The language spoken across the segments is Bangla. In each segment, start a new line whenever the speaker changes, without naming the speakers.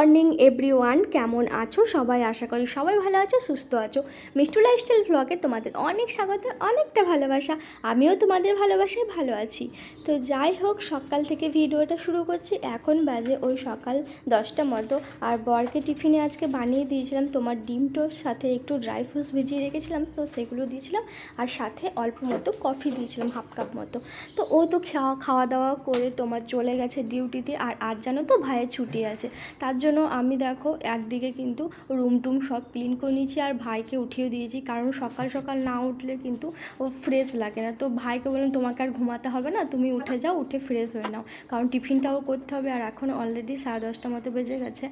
মর্নিং এভরিওয়ান, কেমন আছো সবাই? আশা করি সবাই ভালো আছো, সুস্থ আছো। মিষ্টু লাইফস্টাইল ব্লগে তোমাদের অনেক স্বাগত, অনেকটা ভালোবাসা। আমিও তোমাদের ভালোবাসায় ভালো আছি। তো যাই হোক, সকাল থেকে ভিডিওটা শুরু করছি। এখন বাজে ওই সকাল দশটা মতো। আর বরকে টিফিনে আজকে বানিয়ে দিয়েছিলাম তোমার ডিম টোস্ট, সাথে একটু ড্রাই ফ্রুটস ভিজিয়ে রেখেছিলাম, তো সেগুলো দিয়েছিলাম। আর সাথে অল্প মতো কফি দিয়েছিলাম হাফ কাপ মতো। তো ও তো খাওয়া খাওয়া দাওয়া করে তোমার চলে গেছে ডিউটিতে আর আজ জানো তো ভাইয়ের ছুটি আছে। তার জন্য আমি দেখো একদিকে কিন্তু রুম টুম সব ক্লিন করে নিয়েছি আর ভাইকে উঠিয়ে দিয়েছি। কারণ সকাল সকাল না উঠলে কিন্তু ও ফ্রেশ লাগে না। তো ভাইকে বললাম, তোমাকে আর ঘুমাতে হবে না, তুমি উঠে যাও, উঠে ফ্রেশ হয়ে নাও। কারণ টিফিনটাও করতে হবে আর এখন অলরেডি সাড়ে দশটা মতো বেজে গেছে।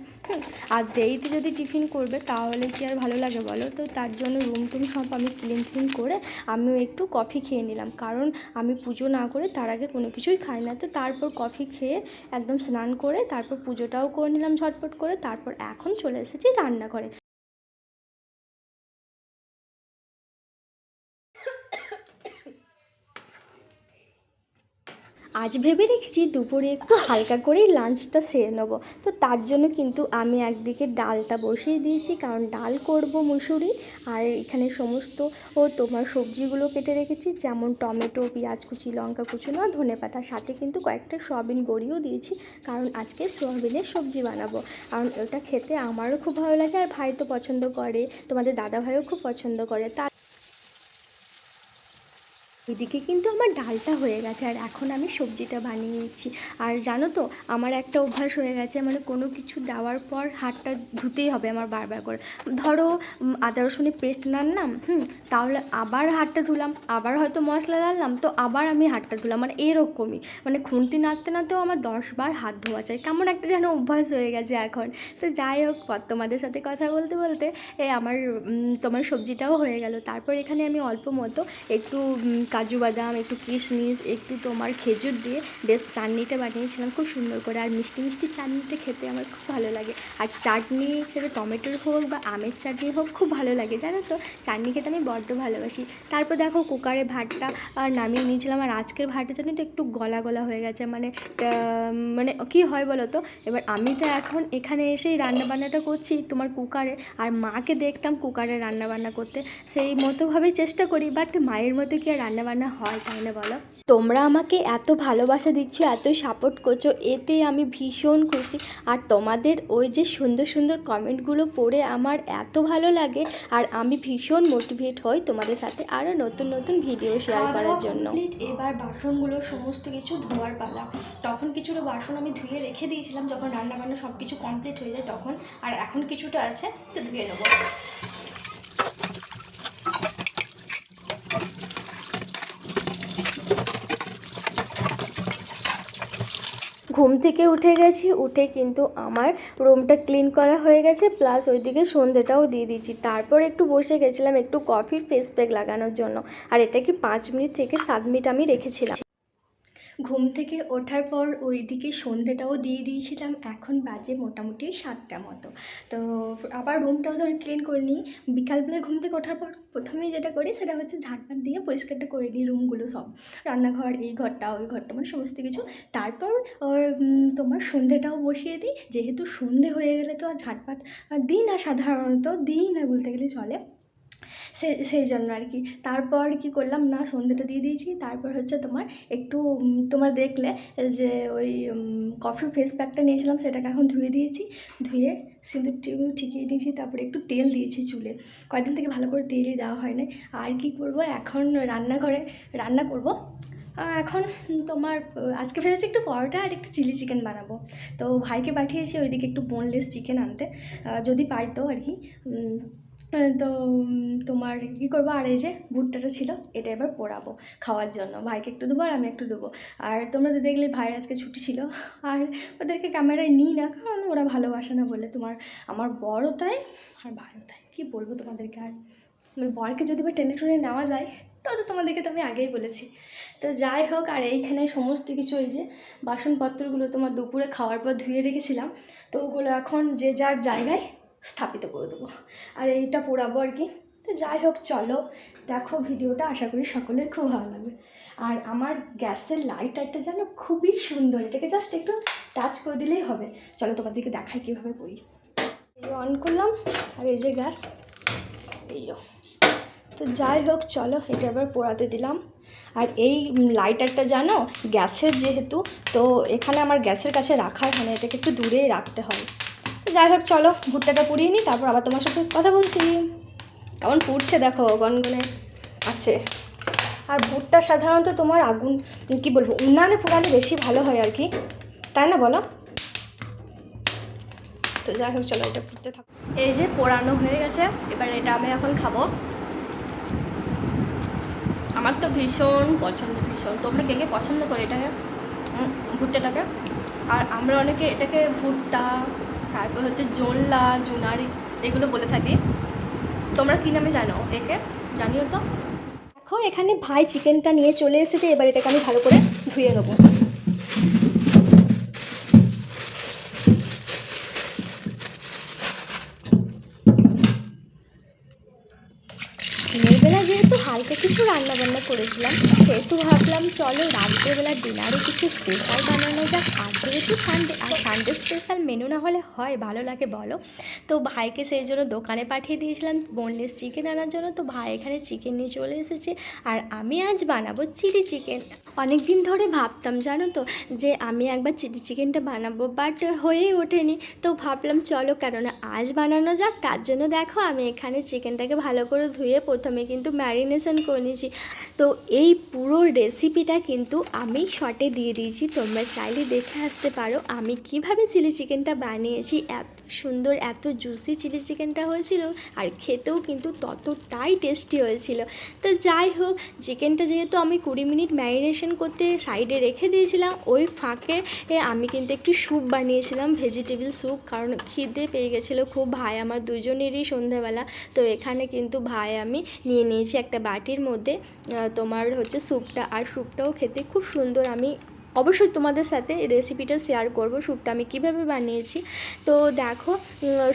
আর দেরিতে যদি টিফিন করবে, তাহলে কি আর ভালো লাগে বলো? তো তার জন্য রুম টুম সব আমি ক্লিন ক্লিন করে আমিও একটু কফি খেয়ে নিলাম। কারণ আমি পুজো না করে তার আগে কোনো কিছুই খাই না। তো তারপর কফি খেয়ে একদম স্নান করে তারপর পুজোটাও করে নিলাম ঝটপট। করে তারপর এখন চলে এসেছি রান্নাঘরে। আজ ভেবে রেখেছি দুপুরে একটু হালকা করেই লাঞ্চটা সেরে নেব। তো তার জন্য কিন্তু আমি একদিকে ডালটা বসিয়ে দিয়েছি, কারণ ডাল করব মুসুরি, আর এখানে সমস্ত ও তোমার সবজিগুলো কেটে রেখেছি, যেমন টমেটো, পেঁয়াজ কুচি, লঙ্কা কুচুনো আর ধনে পাতা। সাথে কিন্তু কয়েকটা সয়াবিন বড়িও দিয়েছি, কারণ আজকে সয়াবিনের সবজি বানাবো। কারণ ওটা খেতে আমারও খুব ভালো লাগে, আর ভাই তো পছন্দ করে, তোমাদের দাদা ভাইও খুব পছন্দ করে। তার এদিকে কিন্তু আমার ডালটা হয়ে গেছে আর এখন আমি সবজিটা বানিয়ে নিচ্ছি। আর জানো তো, আমার একটা অভ্যাস হয়ে গেছে মানে কোনো কিছু দেওয়ার পর হাতটা ধুতেই হবে আমার বারবার করে। ধরো আদা রসুনের পেস্ট নাড়লাম হুম, তাহলে আবার হাতটা ধুলাম, আবার হয়তো মশলা ডাললাম তো আবার আমি হাতটা ধুলাম মানে এরকমই। মানে খুন্তি নাড়তে নাড়তেও আমার দশবার হাত ধোয়া চাই কেমন একটা যেন অভ্যাস হয়ে গেছে এখন। তো যাই হোক তোমাদের সাথে কথা বলতে বলতে আমার তোমার সবজিটাও হয়ে গেল। তারপর এখানে আমি অল্প মতো একটু কাজু বাদাম, একটু কিশমিশ, একটু তোমার খেজুর দিয়ে বেশ চাটনিটা বানিয়েছিলাম, খুব সুন্দর করে। আর মিষ্টি মিষ্টি চাটনিটা খেতে আমার খুব ভালো লাগে। আর চাটনি সেটা টমেটোর হোক বা আমের চাটনি হোক, খুব ভালো লাগে, জানো তো? চাটনি খেতে আমি বড্ড ভালোবাসি। তারপর দেখো কুকারে ভাতটা আর নামিয়ে নিয়েছিলাম। আর আজকের ভাতটা চাটনিটা একটু গলা গলা হয়ে গেছে। মানে মানে কি হয় বলো তো? এবার আমি তো এখন এখানে এসেই রান্না বান্নাটা করছি তোমার কুকারে। আর মাকে দেখতাম কুকারে রান্না বান্না করতে। সেই মতোভাবেই চেষ্টা করি, বাট মায়ের মতো কি আর রান্না বান্না হয় তাই না বলো? তোমরা আমাকে এত ভালোবাসা দিচ্ছ এত সাপোর্ট করছ এতে আমি ভীষণ খুশি। আর তোমাদের ওই যে সুন্দর সুন্দর কমেন্টগুলো পড়ে আমার এত ভালো লাগে আর আমি ভীষণ মোটিভেট হই তোমাদের সাথে আরও নতুন নতুন ভিডিও শেয়ার করার জন্য। এবার বাসনগুলো সমস্ত কিছু ধোয়ার পালা। তখন কিছুটা বাসন আমি ধুয়ে রেখে দিয়েছিলাম যখন রান্না বান্না সব কিছু কমপ্লিট হয়ে যায় তখন আর এখন কিছুটা আছে তো ধুয়ে নেব। ঘুম থেকে উঠে গেছি, উঠে কিন্তু আমার রুমটা ক্লিন করা হয়ে গেছে প্লাস ওইদিকে সন্ধেটাও দিয়ে দিয়েছি। তারপর একটু বসে গেছিলাম একটু কফির ফেস প্যাক লাগানোর জন্য। আর এটা কি পাঁচ মিনিট থেকে সাত মিনিট আমি রেখেছিলাম। ঘুম থেকে ওঠার পর ওইদিকে সন্ধেটাও দিয়ে দিয়েছিলাম। এখন বাজে মোটামুটি সাতটা মতো। তো আবার রুমটাও ধর ক্লিন করে নিই। বিকালবেলা ঘুম থেকে ওঠার পর প্রথমেই যেটা করি সেটা হচ্ছে ঝাঁটপাট দিয়ে পরিষ্কারটা করে নিই রুমগুলো সব। রান্নাঘর, এই ঘরটা, ওই ঘরটা মানে সমস্ত কিছু। তারপর তোমার সন্ধেটাও বসিয়ে দিই। যেহেতু সন্ধে হয়ে গেলে তো আর ঝাঁটপাট দিই না সাধারণত, দিই না বলতে গেলে চলে। সে, সেই জন্য আর কি। তারপর কি করলাম না, সন্ধেটা দিয়ে দিয়েছি। তারপর হচ্ছে তোমার একটু তোমার দেখলে যে ওই কফি ফেস প্যাকটা নিয়েছিলাম, সেটাকে এখন ধুয়ে দিয়েছি। ধুয়ে সিঁদুর টিঁদুর ঠিকিয়ে নিয়েছি। তারপরে একটু তেল দিয়েছি চুলে। কয়েকদিন থেকে ভালো করে তেলই দেওয়া হয় না আর কি করব? এখন রান্নাঘরে রান্না করব। এখন তোমার, আজকে ভেবেছি একটু পরোটা আর একটু চিলি চিকেন বানাবো। তো ভাইকে পাঠিয়েছি ওইদিকে একটু বোনলেস চিকেন আনতে। যদি পাই তো আর কি। তো তোমার কী করব? আর এই যে ভুট্টাটা ছিল, এটা এবার পোড়াবো খাওয়ার জন্য। ভাইকে একটু দেবো আর আমি একটু দেবো। আর তোমরা তো দেখলে ভাইয়ের আজকে ছুটি ছিল। আর ওদেরকে ক্যামেরায় নিই না, কারণ ওরা ভালোবাসে না বলে তোমার, আমার বড়ও তাই, আর ভাইও তাই। কী বলব তোমাদেরকে আর? আমার বরকে যদি বা টেনে টুনে নেওয়া যায়, তো তো তোমাদেরকে তো আমি আগেই বলেছি। তো যাই হোক, আর এইখানে সমস্ত কিছু ওই যে বাসনপত্রগুলো তোমার দুপুরে খাওয়ার পর ধুয়ে রেখেছিলাম। তো ওগুলো এখন যে যার জায়গায় স্থাপিত করে দেবো। আর এইটা পোড়াবো আর কি। তো যাই হোক, চলো। দেখো ভিডিওটা, আশা করি সকলের খুব ভালো লাগবে। আর আমার গ্যাসের লাইটারটা যেন খুবই সুন্দর, এটাকে জাস্ট একটু টাচ করে দিলেই হবে। চলো তোমাদেরকে দেখাই কীভাবে করি। অন করলাম, আর এই যে গ্যাস এইও তো যাই হোক, চলো, এটা এবার পোড়াতে দিলাম। আর এই লাইটারটা জানো, গ্যাসের যেহেতু, তো এখানে আমার গ্যাসের কাছে রাখা হয় না, এটাকে একটু দূরেই রাখতে হয়। যাই হোক, চলো, ভুট্টাটা পুড়িয়ে নিই তারপর আবার তোমার সাথে কথা বলছি। কেমন পুড়ছে দেখো, গনগনে আছে। আর ভুট্টা সাধারণত তোমার আগুন, কি বলব উনানে পোড়ালে বেশি ভালো হয় আর কি। তাই না বলো? তো যাই হোক, চলো, এটা পুড়তে থাকো। এই যে পোড়ানো হয়ে গেছে, এবার এটা আমি এখন খাব। আমার তো ভীষণ পছন্দ, ভীষণ। তোমরা কে কে পছন্দ করে এটাকে? ভুট্টাটাকে? আর আমরা অনেকে এটাকে ভুট্টা তারপর হচ্ছে জোনলা জুনারি, এগুলো বলে থাকি। তোমরা কী নামে জানো একে? জানিও তো। দেখো, এখানে ভাই চিকেনটা নিয়ে চলে এসেছে, এবার এটাকে আমি ভালো করে ধুয়ে নেব। দিনের বেলা যেহেতু হালকা কিছু রান্না বান্না করেছিলাম, সেহেতু ভাবলাম চলো রাত্রেবেলা ডিনারে কিছু স্পেশাল বানানো যাক। আর যেহেতু সানডে আর সানডে স্পেশাল মেনু না হলে হয়, ভালো লাগে বলো। তো ভাইকে সেই জন্য দোকানে পাঠিয়ে দিয়েছিলাম বোনলেস চিকেন আনার জন্য। তো ভাই এখানে চিকেন নিয়ে চলে এসেছে। আর আমি আজ বানাবো চিলি চিকেন অনেক দিন ধরে ভাবতাম, জানো তো, যে আমি একবার চিলি চিকেনটা বানাবো বাট হয়েই ওঠেনি। তো ভাবলাম চলো, কেননা আজ বানানো যাক, তার জন্য দেখো আমি এখানে চিকেনটাকে ভালো করে ধুয়ে প্রথমে কিন্তু ম্যারিনেশন করে নিয়েছি। তো এই পুরো রেসিপিটা কিন্তু আমি শর্টে দিয়ে দিয়েছি। তোমরা চাইলে দেখে আসতে পারো আমি কীভাবে চিলি চিকেনটা বানিয়েছি। এত সুন্দর, এত জুসি চিলি চিকেনটা হয়েছিল আর খেতেও কিন্তু ততটাই টেস্টি হয়েছিল। তো যাই হোক চিকেনটা যেহেতু আমি কুড়ি মিনিট ম্যারিনেশন করতে সাইডে রেখে দিয়েছিলাম, ওই ফাঁকে আমি কিন্তু একটু স্যুপ বানিয়েছিলাম ভেজিটেবল স্যুপ কারণ খিদে পেয়ে গেছিল খুব ভাই আমার দুজনেরই সন্ধেবেলা। তো এখানে কিন্তু ভাই আমি নিয়ে নিয়েছি একটা বাটির মধ্যে তোমার হচ্ছে স্যুপটা আর স্যুপটাও খেতে খুব সুন্দর আমি অবশ্যই তোমাদের সাথে রেসিপিটা শেয়ার করব, স্যুপটা আমি কীভাবে বানিয়েছি। তো দেখো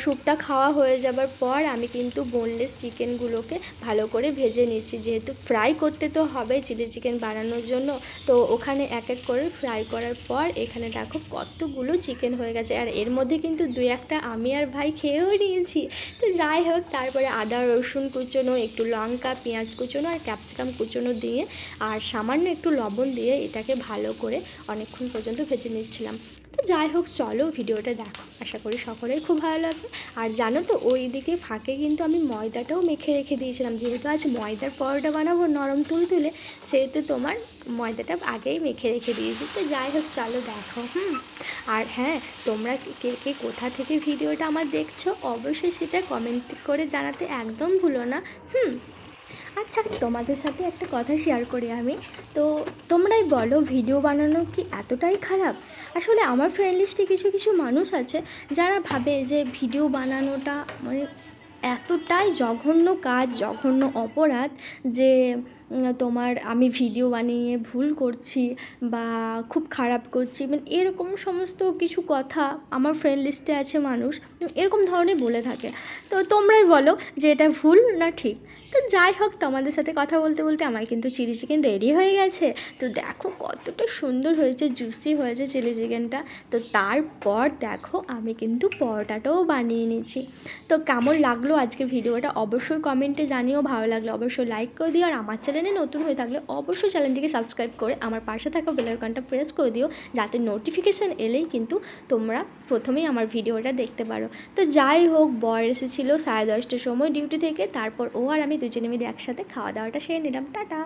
স্যুপটা খাওয়া হয়ে যাবার পর আমি কিন্তু বোনলেস চিকেনগুলোকে ভালো করে ভেজে নিচ্ছি। যেহেতু ফ্রাই করতে তো হবে চিলি চিকেন বানানোর জন্য, তো ওখানে এক এক করে ফ্রাই করার পর এখানে দেখো কতগুলো চিকেন হয়ে গেছে। আর এর মধ্যে কিন্তু দুই একটা আমি আর ভাই খেয়েও নিয়েছি। তো যাই হোক, তারপরে আদা, রসুন কুচোনো, একটু লঙ্কা, পেঁয়াজ কুচোনো আর ক্যাপসিকাম কুচোনো দিয়ে, আর সামান্য একটু লবণ দিয়ে এটাকে ভালো করে অনেকক্ষণ পর্যন্ত ভেজে নিচ্ছিলাম তো যাই হোক, চলো ভিডিওটা দেখো। আশা করি সকলেই খুব ভালো লাগবে। আর জানো তো, ওই দিকে ফাঁকে কিন্তু আমি ময়দাটাও মেখে রেখে দিয়েছিলাম। যেহেতু আজ ময়দার পরোটা বানাবো নরম তুলতুলে সেহেতু তোমার ময়দাটা আগেই মেখে রেখে দিয়েছি। তো যাই হোক, চলো দেখো, হুম। আর হ্যাঁ তোমরা কে কে কোথা থেকে ভিডিওটা আমার দেখছ, অবশ্যই সেটা কমেন্ট করে জানাতে একদম ভুলো না, হুম। আচ্ছা তোমাদের সাথে একটা কথা শেয়ার করি আমি। তো তোমরাই বলো ভিডিও বানানো কি এতটাই খারাপ? আসলে আমার ফ্রেন্ড লিস্টে কিছু কিছু মানুষ আছে যারা ভাবে যে ভিডিও বানানোটা মানে এতটাই জঘন্য কাজ, জঘন্য অপরাধ যে তোমার আমি ভিডিও বানিয়ে ভুল করছি বা খুব খারাপ করছি মানে এরকম সমস্ত কিছু কথা আমার ফ্রেন্ড লিস্টে আছে মানুষ এরকম ধরনের বলে থাকে। তো তোমরাই বলো যে এটা ভুল না ঠিক। তো যাই হোক, তোমাদের সাথে কথা বলতে বলতে আমার কিন্তু চিলি চিকেন রেডি হয়ে গেছে। তো দেখো কতটা সুন্দর হয়েছে জুসি হয়েছে চিলি চিকেনটা তো তারপর দেখো আমি কিন্তু পরোটাটাও বানিয়ে নিয়েছি তো কেমন লাগল আজকে ভিডিওটা অবশ্যই কমেন্টে জানিও। ভালো লাগল অবশ্যই লাইক করে দিও। আর আমার চ্যানেলে নতুন হয়ে থাকলে অবশ্যই চ্যানেলটিকে সাবস্ক্রাইব করে আমার পাশে থাকা বেলাইকনটা প্রেস করে দিও, যাতে নোটিফিকেশান এলেই কিন্তু তোমরা প্রথমেই আমার ভিডিওটা দেখতে পারো। তো যাই হোক, বর এসেছিল সাড়ে দশটার সময় ডিউটি থেকে, তারপর ও আর আমি দুজনে মিলে একসাথে খাওয়া দাওয়াটা সেরে নিলাম। টাটা!